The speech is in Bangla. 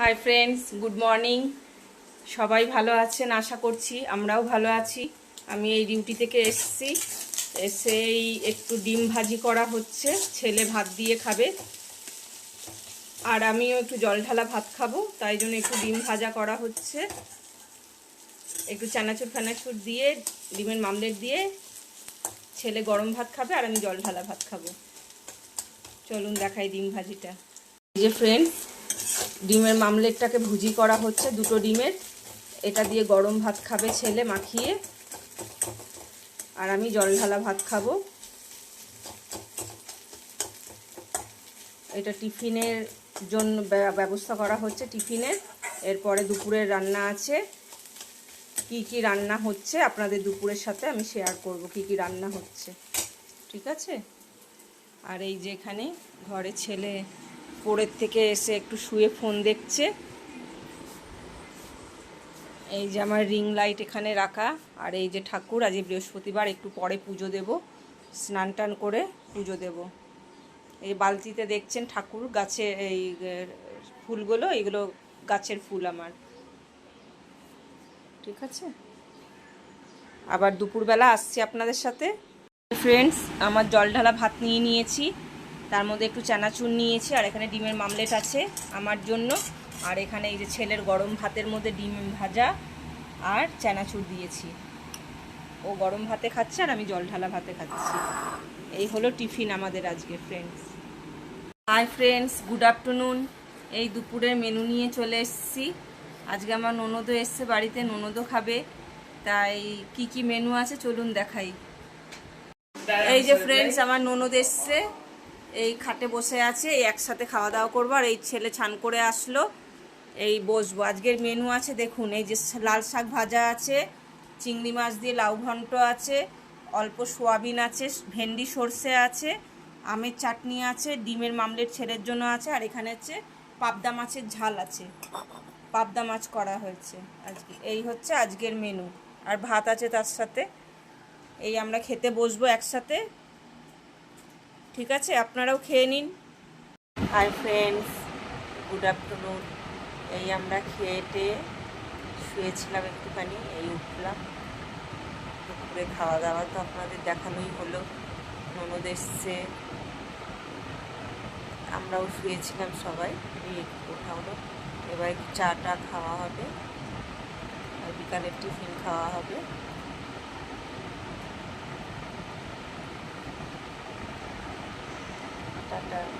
হাই ফ্রেন্ডস গুড মর্নিং সবাই ভালো আছেন? আশা করছি আমরাও ভালো আছি। আমি এই ডিউটি থেকে এসছি। এসেই একটু ডিম ভাজি করা হচ্ছে। ছেলে ভাত দিয়ে খাবে। আর আমিও একটু জল ঢালা ভাত খাব, তাই জন্য একটু ডিম ভাজা করা হচ্ছে। একটু চানাচুর ফানাচুর দিয়ে, ডিমের মামলেট দিয়ে ছেলে গরম ভাত খাবে আর আমি জল ঢালা ভাত খাব। চলুন দেখাই ডিম ভাজিটা। এই যে ফ্রেন্ডস ডিমের মামলেটটাকে ভুজি করা হচ্ছে, দুটো ডিমের। এটা দিয়ে গরম ভাত খাবে ছেলে মাখিয়ে। আর আমি জল ঢালা ভাত খাব। এটা টিফিনের জন্য ব্য- ব্যবস্থা করা হচ্ছে টিফিনের। এরপরে দুপুরের রান্না আছে। কি কি রান্না হচ্ছে আপনাদের দুপুরের সাথে আমি শেয়ার করব কি কি রান্না হচ্ছে। ঠিক আছে? আর এই যে এখানে ঘরে ছেলে পড়ের থেকে এসে একটু শুয়ে ফোন দেখছে। এই যে আমার রিং লাইট এখানে রাখা, আর এই যে ঠাকুর, আজ বৃহস্পতিবার, একটু পরে পুজো দেব। স্নান টান করে পুজো দেব। এই বালতিতে দেখছেন ঠাকুর, গাছে এই ফুলগুলো, এগুলো গাছের ফুল আমার। ঠিক আছে? আবার দুপুরবেলা আসছি আপনাদের সাথে। ফ্রেন্ডস আমার জল ঢালা ভাত নিয়ে নিয়েছি। তার মধ্যে একটু চানাচুর নিয়েছি, আর এখানে ডিমের মামলেট আছে আমার জন্য। আর এখানে এই যে ছেলের গরম ভাতের মধ্যে ডিম ভাজা আর চানাচুর দিয়েছি। ও গরম ভাতে খাচ্ছে আর আমি জল ঢালা ভাতে খাচ্ছি। এই হলো টিফিন আমাদের আজকে friends hi friends good afternoon এই দুপুরের মেনু নিয়ে চলে এসেছি। আজকে আমার ননদও এসছে বাড়িতে, ননদও খাবে। তাই কি কি মেনু আছে চলুন দেখাই। এই যে ফ্রেন্ডস আমার ননদ এসছে। এই খাটে বসে আছে, এই একসাথে খাওয়া দাওয়া করব, আর এই ছেলে ছান করে আসলো। এই বসবো। আজকের মেনু আছে, দেখুন, এই যে লাল শাক ভাজা আছে, চিংড়ি মাছ দিয়ে লাউ ঘন্ট আছে, অল্প সোয়াবিন আছে, ভেন্ডি সর্ষে আছে, আমের চাটনি আছে, ডিমের মামলেট ছেলের জন্য আছে, আর এখানে হচ্ছে পাবদা মাছের ঝাল আছে। পাবদা মাছ করা হয়েছে আজকে। এই হচ্ছে আজকের মেনু আর ভাত আছে তার সাথে। এই আমরা খেতে বসবো একসাথে। ঠিক আছে, আপনারাও খেয়ে নিন। হাই ফ্রেন্ডস গুড আফটারনুন এই আমরা খেয়েটে শুয়েছিলাম একটুখানি, এই উঠলাম। দুপুরে খাওয়া দাওয়া তো আপনাদের দেখানোই হলো, ননদ এসছে। আমরাও শুয়েছিলাম সবাই ওঠা হলো। এবার একটু চা টা খাওয়া হবে, আর বিকালের টিফিন খাওয়া হবে। that